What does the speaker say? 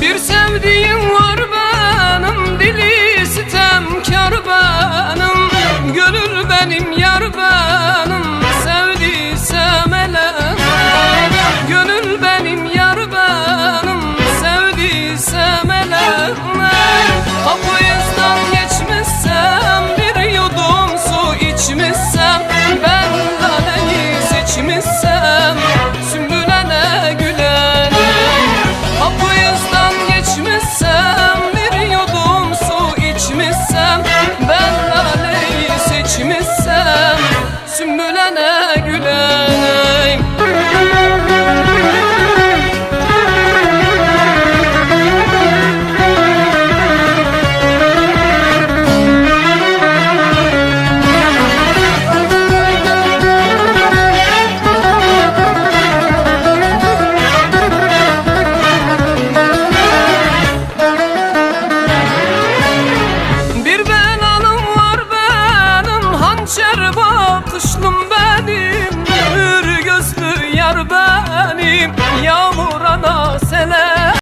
Bir sevdiğim var benim Dili sitemkar benim. Gönül benim yar benim. sümbülene gülen. kışlım